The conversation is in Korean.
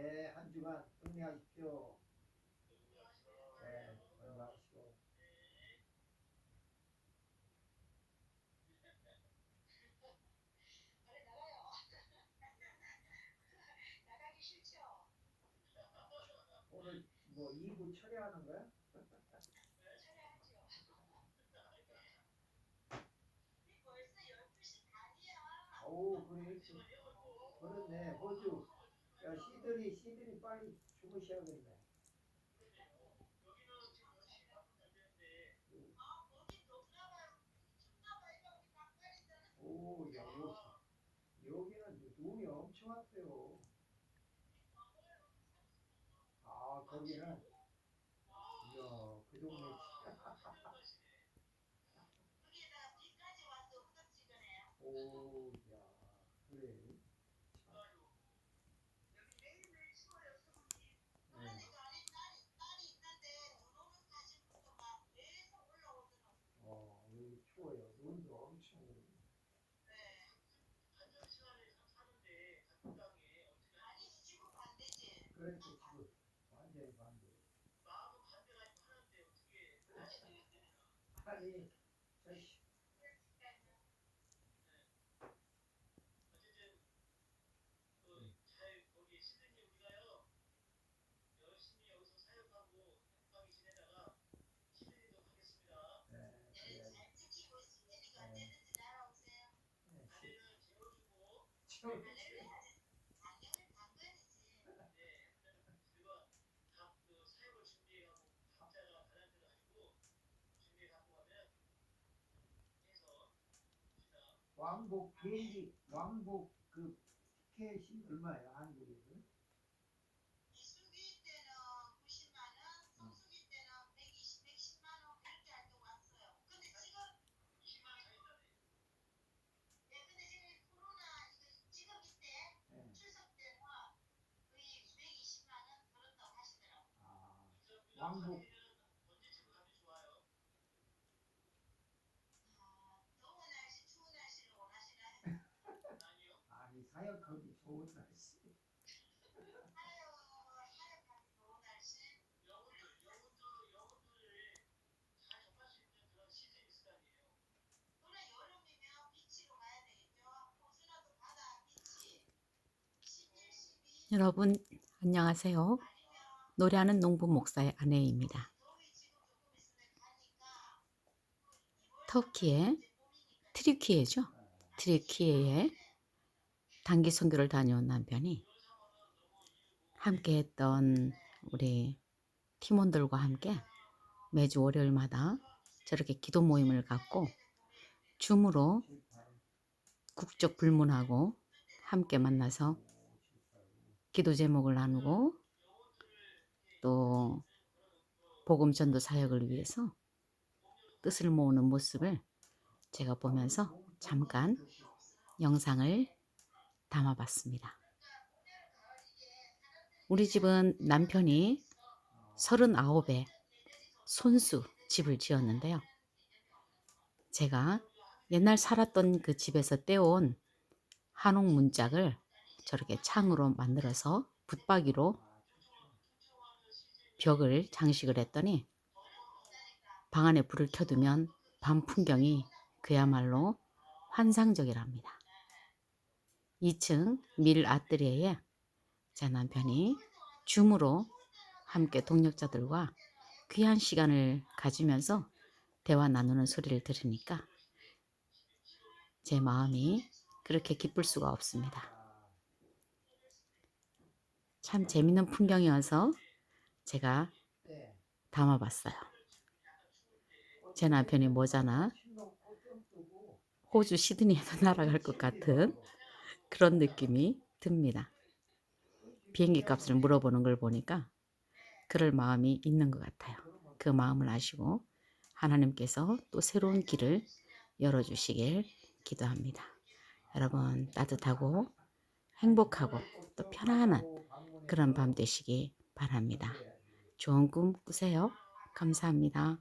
네, 한 주간 승리하십시오. 네, 건강하시고. 나가기 싫죠? 오늘 뭐 2부 처리하는 거야? 처리하죠. 우리 벌써 12시 반이야. 오, 그래, 그렇네. 호주. 야, 시들이, 시들이 빨리 주무셔야겠네. 아, 거기 높나봐요. 춥나봐요. 여기 가까이잖아. 오, 야, 여기, 여기는 눈이 엄청 왔어요. 아, 거기는, 이야, 그 동네. 오, 추워요. 눈도 엄청 오고. 네. 아니, 지금 반대지. 그러니까 지금 완전히 반대. 아니, 저 시- 네, 네, 그래. 잘 지키고 있을 테니까 언제든지 날아오세요. 네, 시- 지금 달래야지. 작년은 당근이지. 왕복 비행기 왕복 그 티켓이 얼마예요 한국에서? 이수기 때는 90만 원, 성수기 때는 120, 110만 원 그렇게 할 때 왔어요. 근데 지금 네, 근데 지금 코로나 이거 지금 이때 네. 추석 때는 거의 220만 원 그런다고 하시더라고요. 아 왕복 아, 더운 날씨, 추운 날씨를 원하시나요? 아니 사역하기 좋은 날씨. 하여 하여가지 더운 날씨. 그래 여름이면 비치로 가야 되 호주나도 바다 비치. 11, 12 여러분 안녕하세요. 노래하는 농부 목사의 아내입니다. 터키의 트리키예죠. 트리키예에 단기 선교를 다녀온 남편이 함께 했던 우리 팀원들과 함께 매주 월요일마다 저렇게 기도 모임을 갖고 줌으로 국적 불문하고 함께 만나서 기도 제목을 나누고 또 복음 전도 사역을 위해서 뜻을 모으는 모습을 제가 보면서 잠깐 영상을 담아봤습니다. 우리 집은 남편이 39에 손수 집을 지었는데요. 제가 옛날 살았던 그 집에서 떼온 한옥 문짝을 저렇게 창으로 만들어서 붙박이로 벽을 장식을 했더니 방 안에 불을 켜두면 밤 풍경이 그야말로 환상적이랍니다. 2층 밀 아뜨리에에 제 남편이 줌으로 함께 동력자들과 귀한 시간을 가지면서 대화 나누는 소리를 들으니까 제 마음이 그렇게 기쁠 수가 없습니다. 참 재밌는 풍경이어서 제가 네. 담아봤어요. 제 남편이 뭐잖아 호주 시드니에도 날아갈 것 같은 그런 느낌이 듭니다. 비행기 값을 물어보는 걸 보니까 그럴 마음이 있는 것 같아요. 그 마음을 아시고 하나님께서 또 새로운 길을 열어주시길 기도합니다. 여러분 따뜻하고 행복하고 또 편안한 그런 밤 되시기 바랍니다. 좋은 꿈 꾸세요. 감사합니다.